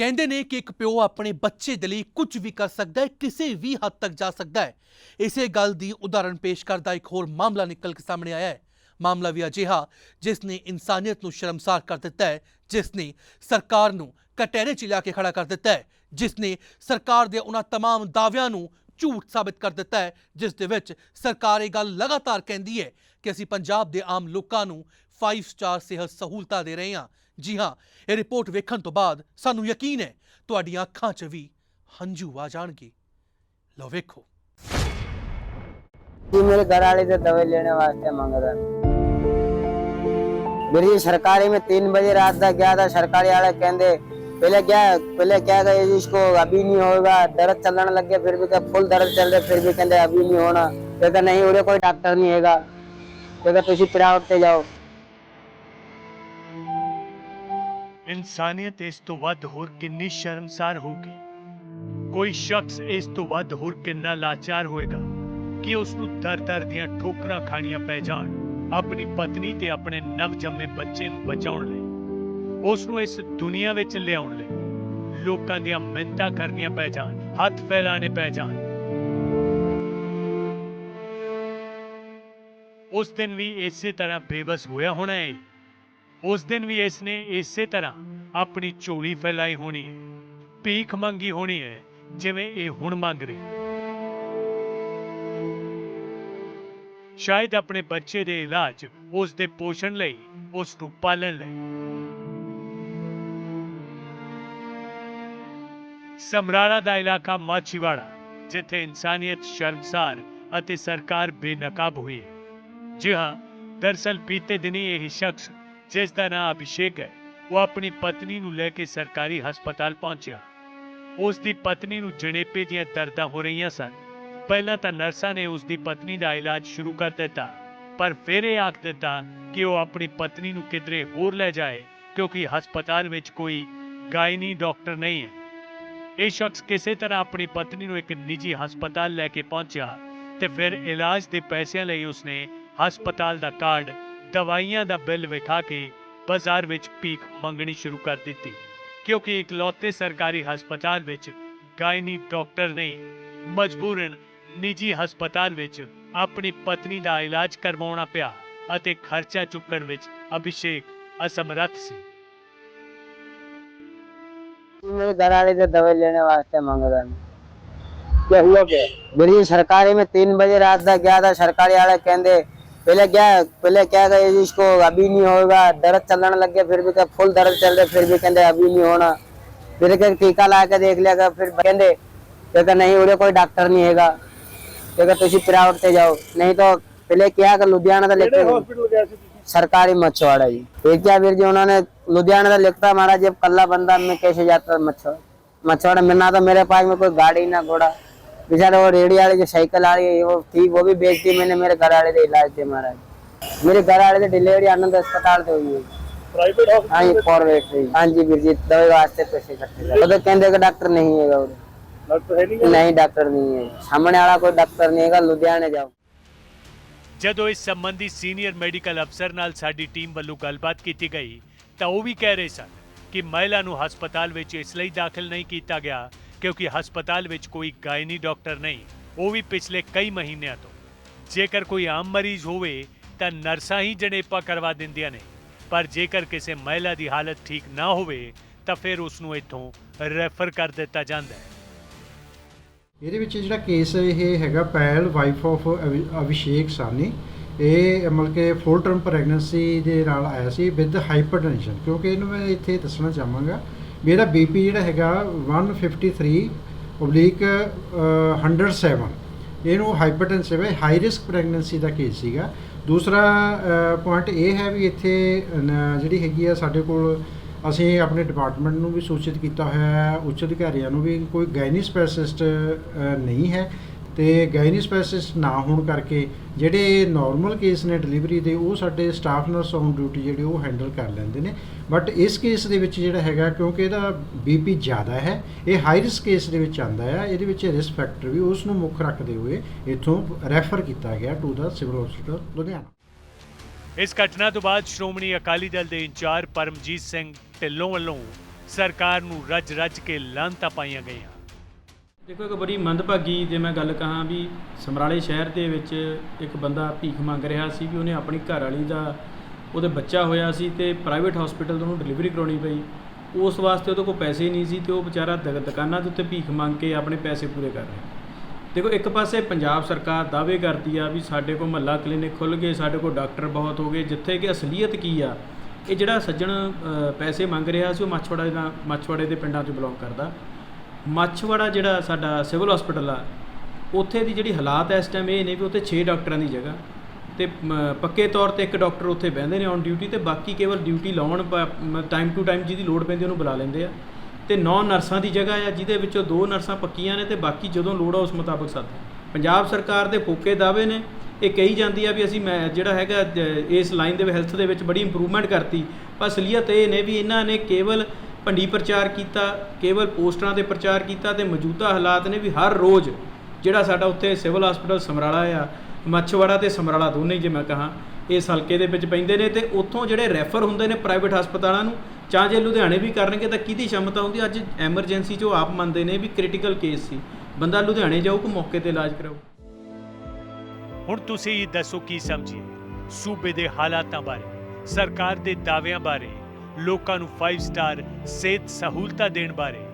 ਕਹਿੰਦੇ ਨੇ ਕਿ ਇੱਕ ਪਿਓ ਆਪਣੇ ਬੱਚੇ ਦੇ ਲਈ ਕੁਝ ਵੀ ਕਰ ਸਕਦਾ ਹੈ ਕਿਸੇ ਵੀ ਹੱਦ ਤੱਕ ਜਾ ਸਕਦਾ ਹੈ ਇਸੇ ਗੱਲ ਦੀ ਉਦਾਹਰਣ ਪੇਸ਼ ਕਰਦਾ ਇੱਕ ਹੋਰ ਮਾਮਲਾ ਨਿਕਲ ਕੇ ਸਾਹਮਣੇ ਆਇਆ ਹੈ ਮਾਮਲਾ ਵੀ ਅਜਿਹਾ ਜਿਸ ਨੇ ਇਨਸਾਨੀਅਤ ਨੂੰ ਸ਼ਰਮਸਾਰ ਕਰ ਦਿੱਤਾ ਹੈ ਜਿਸ ਨੇ ਸਰਕਾਰ ਨੂੰ ਕਟਹਿਰੇ 'ਚ ਲਿਆ ਕੇ ਖੜਾ ਕਰ ਦਿੱਤਾ ਹੈ ਜਿਸ ਨੇ ਸਰਕਾਰ ਦੇ ਉਹਨਾਂ तमाम ਦਾਅਵਿਆਂ ਨੂੰ ਝੂਠ ਸਾਬਿਤ ਕਰ ਦਿੱਤਾ ਹੈ ਜਿਸ ਦੇ ਵਿੱਚ ਸਰਕਾਰ ਇਹ ਗੱਲ ਲਗਾਤਾਰ ਕਹਿੰਦੀ ਹੈ ਕਿ ਅਸੀਂ ਪੰਜਾਬ ਦੇ ਆਮ ਲੋਕਾਂ ਨੂੰ 5 ਸਟਾਰ ਸਿਹਤ ਸਹੂਲਤਾਂ ਦੇ ਰਹੇ ਹਾਂ ਜੀ ਹਾਂ ਇਹ ਰਿਪੋਰਟ ਵੇਖਣ ਤੋਂ ਬਾਅਦ ਸਾਨੂੰ ਯਕੀਨ ਹੈ ਤੁਹਾਡੀਆਂ ਅੱਖਾਂ 'ਚ ਵੀ ਹੰਝੂ ਆ ਜਾਣਗੇ ਲਓ ਵੇਖੋ जी मेरे घर वाले से दवाई लेने वास्ते मांग रहा मेरी सरकारी में तीन बजे रात तक गया था सरकारी वाले कहते पहले क्या पहले क्या कहे इसको अभी नहीं होगा दर्द चलने लग गया फिर भी क्या फुल दर्द चल रहे फिर भी कहते अभी नहीं होना कहते नहीं उरे कोई डॉक्टर नहीं हैगा कहते तुम प्राइवेट से जाओ ਇਨਸਾਨੀਅਤ ਇਸ ਤੋਂ ਵੱਧ ਹੋਰ ਕਿੰਨੀ ਸ਼ਰਮਸਾਰ ਹੋਊਗੀ? ਕੋਈ ਸ਼ਖਸ ਇਸ ਤੋਂ ਵੱਧ ਹੋਰ ਕਿੰਨਾ ਲਾਚਾਰ ਹੋਏਗਾ ਕਿ ਉਸ ਨੂੰ ਦਰ-ਦਰ ਦੀਆਂ ਠੋਕਰਾਂ ਖਾਣੀਆਂ ਪੈ ਜਾਣ, ਆਪਣੀ ਪਤਨੀ ਤੇ ਆਪਣੇ ਨਵਜੰਮੇ ਬੱਚੇ ਨੂੰ ਬਚਾਉਣ ਲਈ? ਉਸ ਨੂੰ ਇਸ ਦੁਨੀਆ ਵਿੱਚ ਲਿਆਉਣ ਲਈ ਲੋਕਾਂ ਦੀਆਂ ਮਿੰਨਤਾਂ ਕਰਨੀਆਂ ਪੈ ਜਾਣ, ਹੱਥ ਫੈਲਾਣੇ ਪੈ ਜਾਣ। ਉਸ ਦਿਨ ਵੀ ਇਸੇ ਤਰ੍ਹਾਂ ਬੇਬਸ ਹੋਇਆ ਹੋਣਾ ਹੈ ਉਸ ਦਿਨ ਵੀ ਇਸ ਨੇ ਇਸੇ ਤਰ੍ਹਾਂ ਆਪਣੀ ਝੋਲੀ ਫੈਲਾਈ ਹੋਣੀ ਹੈ ਭੀਖ ਮੰਗੀ ਹੋਣੀ ਹੈ ਜਿਵੇਂ ਇਹ ਹੁਣ ਮੰਗ ਰਹੀ ਹੈ। ਸ਼ਾਇਦ ਆਪਣੇ ਬੱਚੇ ਦੇ ਇਲਾਜ ਉਸ ਦੇ ਪੋਸ਼ਣ ਲਈ ਉਸ ਨੂੰ ਪਾਲਣ ਲਈ ਸਮਰਾਲਾ ਦਾ ਇਲਾਕਾ ਮਾਛੀਵਾੜਾ ਜਿੱਥੇ ਇਨਸਾਨੀਅਤ ਸ਼ਰਮਸਾਰ ਅਤੇ ਸਰਕਾਰ ਬੇਨਕਾਬ ਹੋਈ ਹੈ ਜੀ ਹਾਂ ਦਰਸਲ ਬੀਤੇ ਦਿਨੀ ਇਹ ਸ਼ਖਸ ਜਿਸ ਦਾ ਨਾਮ ਅਭਿਸ਼ੇਕ ਹੈ, ਉਹ ਆਪਣੀ ਪਤਨੀ ਨੂੰ ਲੈ ਕੇ ਸਰਕਾਰੀ ਹਸਪਤਾਲ ਪਹੁੰਚਿਆ। ਉਸ ਦੀ ਪਤਨੀ ਨੂੰ ਜਣੇਪੇ ਦੀਆਂ ਦਰਦਾਂ ਹੋ ਰਹੀਆਂ ਸਨ। ਪਹਿਲਾਂ ਤਾਂ ਨਰਸਾਂ ਨੇ ਉਸ ਦੀ ਪਤਨੀ ਦਾ ਇਲਾਜ ਸ਼ੁਰੂ ਕਰ ਦਿੱਤਾ, ਪਰ ਫਿਰ ਇਹ ਆਖ ਦਿੱਤਾ ਕਿ ਉਹ ਆਪਣੀ ਪਤਨੀ ਨੂੰ ਕਿਧਰੇ ਹੋਰ ਲੈ ਜਾਏ, ਕਿਉਂਕਿ ਹਸਪਤਾਲ ਵਿੱਚ ਕੋਈ ਗਾਇਨੀ ਡਾਕਟਰ ਨਹੀਂ ਹੈ। ਇਹ ਸ਼ਖਸ ਕਿਸੇ ਤਰ੍ਹਾਂ ਆਪਣੀ ਪਤਨੀ ਨੂੰ ਇੱਕ ਨਿੱਜੀ ਹਸਪਤਾਲ ਲੈ ਕੇ ਪਹੁੰਚਿਆ ਤੇ ਫਿਰ ਇਲਾਜ ਦੇ ਪੈਸਿਆਂ ਲਈ ਉਸਨੇ ਹਸਪਤਾਲ ਦਾ ਕਾਰਡ ਦਵਾਈਆਂ ਦਾ ਬਿੱਲ ਵਿਖਾ ਕੇ ਬਾਜ਼ਾਰ ਵਿੱਚ ਭੀਖ ਮੰਗਣੀ ਸ਼ੁਰੂ ਕਰ ਦਿੱਤੀ ਕਿਉਂਕਿ ਇਕਲੌਤੇ ਸਰਕਾਰੀ ਹਸਪਤਾਲ ਵਿੱਚ ਗਾਇਨੀ ਡਾਕਟਰ ਨਹੀਂ ਮਜਬੂਰਨ ਨਿੱਜੀ ਹਸਪਤਾਲ ਵਿੱਚ ਆਪਣੀ ਪਤਨੀ ਦਾ ਇਲਾਜ ਕਰਵਾਉਣਾ ਪਿਆ ਅਤੇ ਖਰਚਾ ਚੁੱਕਣ ਵਿੱਚ ਅਭਿਸ਼ੇਕ ਅਸਮਰੱਥ ਸੀ मेरे घर वाले से दवाई लेने वास्ते मांग रहा क्या हुआ क्या मेरी सरकारी में तीन बजे रात तक गया था सरकारी वाले कहते पहले क्या पहले क्या कहे इसको अभी नहीं होगा दर्द चलने लग गया फिर भी क्या फुल दर्द चल रहे फिर भी कहते अभी नहीं होना फिर क्या टीका ला के देख लिया फिर कहते कहते नहीं उरे कोई डॉक्टर नहीं हैगा कहते तुम प्राइवेट से जाओ नहीं तो पहले क्या कर लुधियाना तो लेके सरकारी मछुआड़ा जी फिर क्या फिर जी उन्होंने लुधियाना तो लिखता हमारा जब कल्ला बंदा मैं कैसे जाता मछुआड़ा मछुआड़ा में ना तो मेरे पास में कोई गाड़ी ना घोड़ा बेचारे वो रेडी वाली जो साइकिल आ रही है वो थी वो भी बेच दी मैंने मेरे घर वाले से इलाज थे महाराज मेरे घर वाले से डिलीवरी आनंद अस्पताल से हुई है ਪ੍ਰਾਈਵੇਟ हाँ जी फॉरवर्ड से हाँ जी वीर जी दवाई वास्ते पैसे करते थे। वो तो कहते कि डॉक्टर नहीं है उधर। ਡਾਕਟਰ ਹੈ नहीं डॉक्टर नहीं है सामने वाला कोई डॉक्टर नहीं है लुधियाने जाओ ਜਦੋਂ ਇਸ ਸੰਬੰਧੀ ਸੀਨੀਅਰ ਮੈਡੀਕਲ ਅਫਸਰ ਨਾਲ ਸਾਡੀ ਟੀਮ ਵੱਲੋਂ ਗੱਲਬਾਤ ਕੀਤੀ ਗਈ ਤਾਂ ਉਹ ਵੀ ਕਹਿ ਰਹੇ ਸਨ ਕਿ ਮਹਿਲਾ ਨੂੰ ਹਸਪਤਾਲ ਵਿੱਚ ਇਸ ਲਈ ਦਾਖਲ ਨਹੀਂ ਕੀਤਾ ਗਿਆ ਕਿਉਂਕਿ ਹਸਪਤਾਲ ਵਿੱਚ ਕੋਈ ਗਾਇਨੀ ਡਾਕਟਰ ਨਹੀਂ, ਉਹ ਵੀ ਪਿਛਲੇ ਕਈ ਮਹੀਨਿਆਂ ਤੋਂ। ਜੇਕਰ ਕੋਈ ਆਮ ਮਰੀਜ਼ ਹੋਵੇ, ਤਾਂ ਨਰਸਾਂ ਹੀ ਜਣੇਪਾ ਕਰਵਾ ਦਿੰਦੀਆਂ ਨੇ। ਪਰ ਜੇਕਰ ਕਿਸੇ ਮਹਿਲਾ ਦੀ ਹਾਲਤ ਠੀਕ ਨਾ ਹੋਵੇ, ਤਾਂ ਫਿਰ ਉਸ ਨੂੰ ਇੱਥੋਂ ਰੈਫਰ ਕਰ ਦਿੱਤਾ ਜਾਂਦਾ ਹੈ। ਇਹਦੇ ਵਿੱਚ ਜਿਹੜਾ ਕੇਸ ਇਹ ਹੈਗਾ ਪੈਲ, ਵਾਈਫ ਆਫ ਅਭਿਸ਼ੇਕ ਸਾਨੀ ਇਹ ਮਤਲਬ ਕਿ ਫੁੱਲ ਟਰਮ ਪ੍ਰੈਗਨੈਂਸੀ ਦੇ ਨਾਲ ਆਇਆ ਸੀ ਵਿਦ ਹਾਈਪਰਟੈਂਸ਼ਨ। ਕਿਉਂਕਿ ਇਹਨੂੰ ਮੈਂ ਇੱਥੇ ਦੱਸਣਾ ਚਾਹਾਂਗਾ ਵੀ ਇਹਦਾ ਬੀਪੀ ਜਿਹੜਾ ਹੈਗਾ 153 ਓਬਲੀਕ 107 ਇਹਨੂੰ ਹਾਈਪਰਟੈਂਸਿਵ ਹੈ ਹਾਈ ਰਿਸਕ ਪ੍ਰੈਗਨੈਂਸੀ ਦਾ ਕੇਸ ਸੀਗਾ। ਦੂਸਰਾ ਪੁਆਇੰਟ ਇਹ ਹੈ ਵੀ ਇੱਥੇ ਜਿਹੜੀ ਹੈਗੀ ਆ ਸਾਡੇ ਕੋਲ, ਅਸੀਂ ਆਪਣੇ ਡਿਪਾਰਟਮੈਂਟ ਨੂੰ ਵੀ ਸੂਚਿਤ ਕੀਤਾ ਹੋਇਆ ਹੈ, ਉੱਚ ਅਧਿਕਾਰੀਆਂ ਨੂੰ ਵੀ ਕੋਈ ਗਾਇਨੀ ਸਪੈਸ਼ਲਿਸਟ ਨਹੀਂ ਹੈ। ਤੇ ਗਾਇਨੀ ਸਪੈਸ਼ਲਿਸਟ ਨਾ ਹੋਣ ਕਰਕੇ ਜਿਹੜੇ ਨਾਰਮਲ ਕੇਸ ਨੇ ਡਿਲੀਵਰੀ ਦੇ, ਉਹ ਸਾਡੇ ਸਟਾਫ ਨਰਸ ਔਨ ਡਿਊਟੀ ਜਿਹੜੇ ਉਹ ਹੈਂਡਲ ਕਰ ਲੈਂਦੇ ਨੇ। ਬਟ ਇਸ ਕੇਸ ਦੇ ਵਿੱਚ ਜਿਹੜਾ ਹੈਗਾ, ਕਿਉਂਕਿ ਇਹਦਾ ਬੀਪੀ ਜ਼ਿਆਦਾ ਹੈ, ਇਹ ਹਾਈ ਰਿਸਕ ਕੇਸ ਦੇ ਵਿੱਚ ਆਂਦਾ ਹੈ ਇਹਦੇ ਵਿੱਚ ਰਿਸਕ ਫੈਕਟਰ ਵੀ ਉਸ ਨੂੰ ਮੁੱਖ ਰੱਖਦੇ ਹੋਏ ਇੱਥੋਂ ਰੈਫਰ ਕੀਤਾ ਗਿਆ to the civil hospital Ludhiana. ਇਸ ਘਟਨਾ ਤੋਂ ਬਾਅਦ ਸ਼੍ਰੋਮਣੀ ਅਕਾਲੀ ਦਲ ਦੇ ਇੰਚਾਰਜ ਪਰਮਜੀਤ ਸਿੰਘ ਢਿੱਲੋਂ ਵੱਲੋਂ ਸਰਕਾਰ ਨੂੰ ਰੱਜ-ਰੱਜ ਕੇ ਲਾਂਤਾਂ ਪਾਈਆਂ ਗਈਆਂ। ਦੇਖੋ, ਇੱਕ ਬੜੀ ਮੰਦਭਾਗੀ ਜੇ ਮੈਂ ਗੱਲ ਕਹਾਂ ਵੀ ਸਮਰਾਲੇ ਸ਼ਹਿਰ ਦੇ ਵਿੱਚ ਇੱਕ ਬੰਦਾ ਭੀਖ ਮੰਗ ਰਿਹਾ ਸੀ ਵੀ ਉਹਨੇ ਆਪਣੀ ਘਰ ਵਾਲੀ ਦਾ ਉਹਦੇ ਬੱਚਾ ਹੋਇਆ ਸੀ ਤੇ ਪ੍ਰਾਈਵੇਟ ਹਸਪੀਟਲ ਤੋਂ ਉਹਨੂੰ ਡਿਲੀਵਰੀ ਕਰਾਉਣੀ ਪਈ। ਉਸ ਵਾਸਤੇ ਉਹਦੇ ਕੋਲ ਪੈਸੇ ਨਹੀਂ ਸੀ ਤੇ ਉਹ ਵਿਚਾਰਾ ਦੁਕਾਨਾਂ ਦੇ ਉੱਤੇ ਭੀਖ ਮੰਗ ਕੇ ਆਪਣੇ ਪੈਸੇ ਪੂਰੇ ਕਰ ਰਿਹਾ। ਦੇਖੋ, ਇੱਕ ਪਾਸੇ ਪੰਜਾਬ ਸਰਕਾਰ ਦਾਅਵੇ ਕਰਦੀ ਆ ਵੀ ਸਾਡੇ ਕੋਲ ਮਹੱਲਾ ਕਲੀਨਿਕ ਖੁੱਲ ਗਏ, ਸਾਡੇ ਕੋਲ ਡਾਕਟਰ ਬਹੁਤ ਹੋ ਗਏ, ਜਿੱਥੇ ਕਿ ਅਸਲੀਅਤ ਕੀ ਆ, ਇਹ ਜਿਹੜਾ ਸੱਜਣ ਪੈਸੇ ਮੰਗ ਰਿਹਾ ਸੀ ਉਹ ਮੱਛਵਾੜਾ ਦਾ ਮੱਛਵਾੜੇ ਦੇ ਪਿੰਡਾਂ 'ਚ ਬਿਲੋਂਗ ਕਰਦਾ। ਮੱਛਵਾੜਾ ਜਿਹੜਾ ਸਾਡਾ ਸਿਵਲ ਹਸਪੀਟਲ ਆ, ਉੱਥੇ ਦੀ ਜਿਹੜੀ ਹਾਲਾਤ ਇਸ ਟਾਈਮ ਇਹ ਨੇ ਵੀ ਉੱਥੇ 6 ਡਾਕਟਰਾਂ ਦੀ ਜਗ੍ਹਾ ਤੇ ਪੱਕੇ ਤੌਰ ਤੇ ਇੱਕ ਡਾਕਟਰ ਉੱਥੇ ਬਹਿੰਦੇ ਨੇ ਔਨ ਡਿਊਟੀ ਤੇ ਬਾਕੀ ਕੇਵਲ ਡਿਊਟੀ ਲਾਉਣ ਟਾਈਮ ਟੂ ਟਾਈਮ ਜਿਹਦੀ ਲੋੜ ਪੈਂਦੀ ਉਹਨੂੰ ਬੁਲਾ ਲੈਂਦੇ ਆ। ਤੇ 9 ਨਰਸਾਂ ਦੀ ਜਗ੍ਹਾ ਆ, ਜਿਹਦੇ ਵਿੱਚੋਂ ਦੋ ਨਰਸਾਂ ਪੱਕੀਆਂ ਨੇ ਤੇ ਬਾਕੀ ਜਦੋਂ ਲੋੜ ਆ ਉਸ ਮੁਤਾਬਕ ਸਾਥ ਪੰਜਾਬ ਸਰਕਾਰ ਦੇ ਫੋਕੇ ਦਾਅਵੇ ਨੇ, ਇਹ ਕਹੀ ਜਾਂਦੀ ਆ ਵੀ ਅਸੀਂ ਮੈਂ, ਜਿਹੜਾ ਹੈਗਾ ਇਸ ਲਾਈਨ ਦੇ ਹੈਲਥ ਦੇ ਵਿੱਚ ਬੜੀ ਇੰਪਰੂਵਮੈਂਟ ਕਰਤੀ। ਪਰ ਅਸਲੀਅਤ ਇਹ ਨੇ ਵੀ ਇਹਨਾਂ ਨੇ ਕੇਵਲ ਭੰਡੀ ਪ੍ਰਚਾਰ ਕੀਤਾ, ਕੇਵਲ ਪੋਸਟਰਾਂ ਤੇ ਪ੍ਰਚਾਰ ਕੀਤਾ ਤੇ ਮੌਜੂਦਾ ਹਾਲਾਤ ਨੇ ਵੀ ਹਰ ਰੋਜ਼ ਜਿਹੜਾ ਸਾਡਾ ਉੱਥੇ ਸਿਵਲ ਹਸਪੀਟਲ ਸਮਰਾਲਾ ਆ, ਮੱਛਵਾੜਾ ਤੇ ਸਮਰਾਲਾ ਦੋਨੇ ਜੇ ਮੈਂ ਕਹਾਂ, ਇਸ ਹਲਕੇ ਦੇ ਵਿੱਚ ਪੈਂਦੇ ਨੇ ਤੇ ਉੱਥੋਂ ਜਿਹੜੇ ਰੈਫਰ ਹੁੰਦੇ ਨੇ ਪ੍ਰਾਈਵੇਟ ਹਸਪਤਾਲਾਂ ਨੂੰ, ਚਾਹ ਜੇ ਲੁਧਿਆਣੇ ਵੀ ਕਰਨਗੇ ਤਾਂ ਕਿਹਦੀ ਸ਼ਮਤਾ ਹੁੰਦੀ? ਅੱਜ ਐਮਰਜੈਂਸੀ 'ਚ ਉਹ ਆਪ ਮੰਨਦੇ ਨੇ ਵੀ ਕ੍ਰਿਟੀਕਲ ਕੇਸ ਸੀ। ਬੰਦਾ ਲੁਧਿਆਣੇ ਜਾਊ ਕਿ ਮੌਕੇ ਤੇ ਇਲਾਜ ਕਰਾਊ? ਹੁਣ ਤੁਸੀਂ ਦੱਸੋ ਕੀ ਸਮਝੀਏ? ਸੂਬੇ ਦੇ ਹਾਲਾਤਾਂ ਬਾਰੇ, ਸਰਕਾਰ ਦੇ ਦਾਅਵਿਆਂ ਬਾਰੇ ਲੋਕਾਂ ਨੂੰ 5 ਸਟਾਰ ਸਿਹਤ ਸਹੂਲਤਾਂ ਦੇਣ ਬਾਰੇ।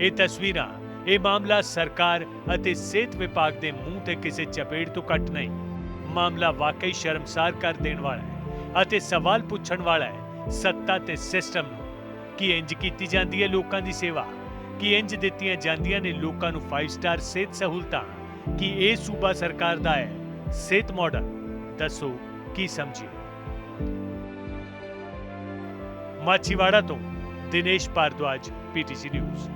ਇਹ ਤਸਵੀਰਾਂ, ਇਹ ਮਾਮਲਾ ਸਰਕਾਰ ਅਤੇ ਸਿਹਤ ਵਿਭਾਗ ਦੇ ਮੂੰਹ ਤੇ ਕਿਸੇ ਚਪੇੜ ਤੋਂ ਘੱਟ ਨਹੀਂ। ਮਾਮਲਾ ਵਾਕਈ ਸ਼ਰਮਸਾਰ ਕਰ ਦੇਣ ਵਾਲਾ ਹੈ ਅਤੇ ਸਵਾਲ ਪੁੱਛਣ ਵਾਲਾ ਹੈ ਸੱਤਾ ਤੇ ਸਿਸਟਮ ਨੂੰ। ਕੀ ਇੰਜ ਕੀਤੀ ਜਾਂਦੀ ਹੈ ਲੋਕਾਂ ਦੀ ਸੇਵਾ? ਕੀ ਇੰਜ ਦਿੱਤੀਆਂ ਜਾਂਦੀਆਂ ਨੇ ਲੋਕਾਂ ਨੂੰ 5 ਸਟਾਰ ਸਿਹਤ ਸਹੂਲਤਾਂ? ਕੀ ਇਹ ਸੂਬਾ ਸਰਕਾਰ ਦਾ ਹੈ ਸਿਹਤ ਮਾਡਲ ਦੱਸੋ, ਕੀ ਸਮਝੀਏ? Machi Barato, Dinesh Bhardwaj, PTC News.